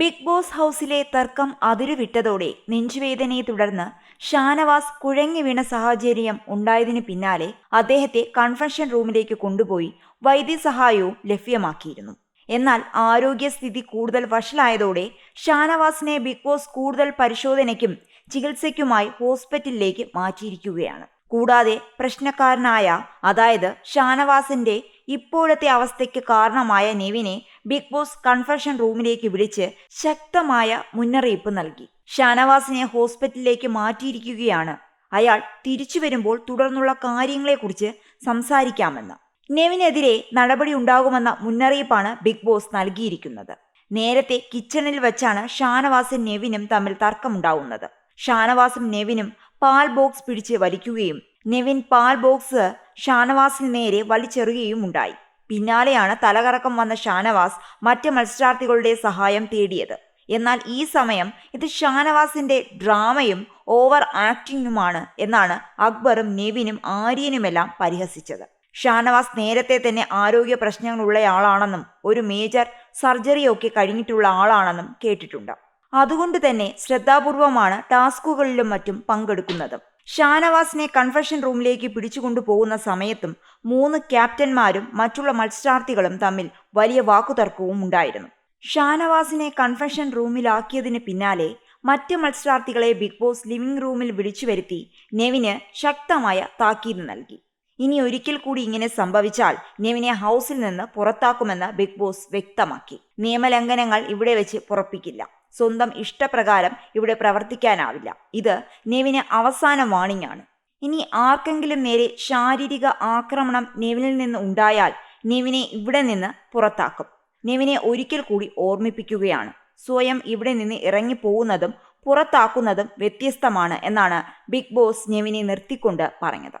Big boss ഹൗസിലെ തർക്കം അതിരുവിട്ടതോടെ നെഞ്ചുവേദനയെ തുടർന്ന് ഷാനവാസ് കുഴങ്ങി വീണ സാഹചര്യം ഉണ്ടായതിനു പിന്നാലെ അദ്ദേഹത്തെ കൺഫെഷൻ റൂമിലേക്ക് കൊണ്ടുപോയി വൈദ്യസഹായവും ലഭ്യമാക്കിയിരുന്നു. എന്നാൽ ആരോഗ്യസ്ഥിതി കൂടുതൽ വഷളായതോടെ ഷാനവാസിനെ ബിഗ് ബോസ് കൂടുതൽ പരിശോധനയ്ക്കും ചികിത്സയ്ക്കുമായി ഹോസ്പിറ്റലിലേക്ക് മാറ്റിയിരിക്കുകയാണ്. കൂടാതെ പ്രശ്നക്കാരനായ അതായത് ഷാനവാസിന്റെ ഇപ്പോഴത്തെ അവസ്ഥയ്ക്ക് കാരണമായ നെവിനെ ബിഗ് ബോസ് കൺഫെഷൻ റൂമിലേക്ക് വിളിച്ച് ശക്തമായ മുന്നറിയിപ്പ് നൽകി. ഷാനവാസിനെ ഹോസ്പിറ്റലിലേക്ക് മാറ്റിയിരിക്കുകയാണ്. അയാൾ തിരിച്ചു വരുമ്പോൾ തുടർന്നുള്ള കാര്യങ്ങളെക്കുറിച്ച് സംസാരിക്കാമെന്ന്. നെവിനെതിരെ നടപടി ഉണ്ടാകുമെന്ന മുന്നറിയിപ്പാണ് ബിഗ് ബോസ് നൽകിയിരിക്കുന്നത്. നേരത്തെ കിച്ചണിൽ വെച്ചാണ് ഷാനവാസും നെവിനും തമ്മിൽ തർക്കമുണ്ടാവുന്നത്. ഷാനവാസും നെവിനും പാൽ ബോക്സ് പിടിച്ച് വലിക്കുകയും നെവിൻ പാൽ ബോക്സ് ഷാനവാസിന് നേരെ വലിച്ചെറിയുകയും ഉണ്ടായി പിന്നാലെയാണ് തലകറക്കം വന്ന ഷാനവാസ് മറ്റ് മത്സരാർത്ഥികളുടെ സഹായം തേടിയത്. എന്നാൽ ഈ സമയം ഇത് ഷാനവാസിന്റെ ഡ്രാമയും ഓവർ ആക്ടിങ്ങുമാണ് എന്നാണ് അക്ബറും നെവിനും ആര്യനുമെല്ലാം പരിഹസിച്ചത്. ഷാനവാസ് നേരത്തെ തന്നെ ആരോഗ്യ പ്രശ്നങ്ങളുള്ളയാളാണെന്നും ഒരു മേജർ സർജറിയൊക്കെ കഴിഞ്ഞിട്ടുള്ള ആളാണെന്നും കേട്ടിട്ടുണ്ട്. അതുകൊണ്ട് തന്നെ ശ്രദ്ധാപൂർവമാണ് ടാസ്കുകളിലും മറ്റും പങ്കെടുക്കുന്നതും. ഷാനവാസിനെ കൺഫഷൻ റൂമിലേക്ക് പിടിച്ചുകൊണ്ടു പോകുന്ന സമയത്തും മൂന്ന് ക്യാപ്റ്റന്മാരും മറ്റുള്ള മത്സരാർത്ഥികളും തമ്മിൽ വലിയ വാക്കുതർക്കവും ഉണ്ടായിരുന്നു. ഷാനവാസിനെ കൺഫെഷൻ റൂമിലാക്കിയതിന് പിന്നാലെ മറ്റ് മത്സരാർത്ഥികളെ ബിഗ് ബോസ് ലിവിംഗ് റൂമിൽ വിളിച്ചു വരുത്തി നെവിന് ശക്തമായ താക്കീത് നൽകി. ഇനി ഒരിക്കൽ കൂടി ഇങ്ങനെ സംഭവിച്ചാൽ നെവിനെ ഹൗസിൽ നിന്ന് പുറത്താക്കുമെന്ന് ബിഗ് ബോസ് വ്യക്തമാക്കി. നിയമലംഘനങ്ങൾ ഇവിടെ വെച്ച് പുറപ്പിക്കില്ല. സ്വന്തം ഇഷ്ടപ്രകാരം ഇവിടെ പ്രവർത്തിക്കാനാവില്ല. ഇത് നെവിന് അവസാന വാണിംഗ് ആണ്. ഇനി ആർക്കെങ്കിലും നേരെ ശാരീരിക ആക്രമണം നെവിനിൽ നിന്ന് ഉണ്ടായാൽ നെവിനെ ഇവിടെ നിന്ന് പുറത്താക്കും. നെവിനെ ഒരിക്കൽ കൂടി ഓർമ്മിപ്പിക്കുകയാണ്. സ്വയം ഇവിടെ നിന്ന് ഇറങ്ങിപ്പോകുന്നതും പുറത്താക്കുന്നതും വ്യത്യസ്തമാണ് എന്നാണ് ബിഗ് ബോസ് നെവിനെ നിർത്തിക്കൊണ്ട് പറഞ്ഞത്.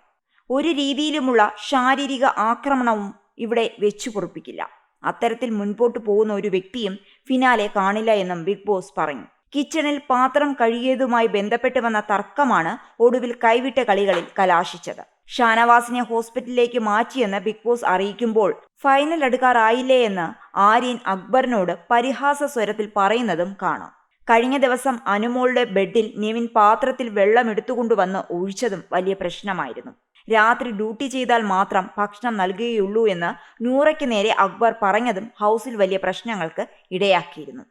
ഒരു രീതിയിലുമുള്ള ശാരീരിക ആക്രമണവും ഇവിടെ വെച്ചു പൊറുപ്പിക്കില്ല. അത്തരത്തിൽ മുൻപോട്ട് പോകുന്ന ഒരു വ്യക്തിയും ഫിനാലെ കാണില്ല എന്നും ബിഗ് ബോസ് പറഞ്ഞു. കിച്ചണിൽ പാത്രം കഴുകിയതുമായി ബന്ധപ്പെട്ട് വന്ന തർക്കമാണ് ഒടുവിൽ കൈവിട്ട കളികളിൽ കലാശിച്ചത്. ഷാനവാസിനെ ഹോസ്പിറ്റലിലേക്ക് മാറ്റിയെന്ന് ബിഗ് ബോസ് അറിയിക്കുമ്പോൾ ഫൈനൽ എടുക്കാറായില്ലേ എന്ന് ആര്യൻ അക്ബറിനോട് പരിഹാസ സ്വരത്തിൽ പറയുന്നതും കാണാം. കഴിഞ്ഞ ദിവസം അനുമോളുടെ ബെഡിൽ നിവിൻ പാത്രത്തിൽ വെള്ളം എടുത്തുകൊണ്ടുവന്ന് ഒഴിച്ചതും വലിയ പ്രശ്നമായിരുന്നു. രാത്രി ഡ്യൂട്ടി ചെയ്താൽ മാത്രം ഭക്ഷണം നൽകുകയുള്ളൂ എന്ന് നൂറയ്ക്ക് നേരെ അക്ബർ പറഞ്ഞതും ഹൗസിൽ വലിയ പ്രശ്നങ്ങൾക്ക് ഇടയാക്കിയിരുന്നു.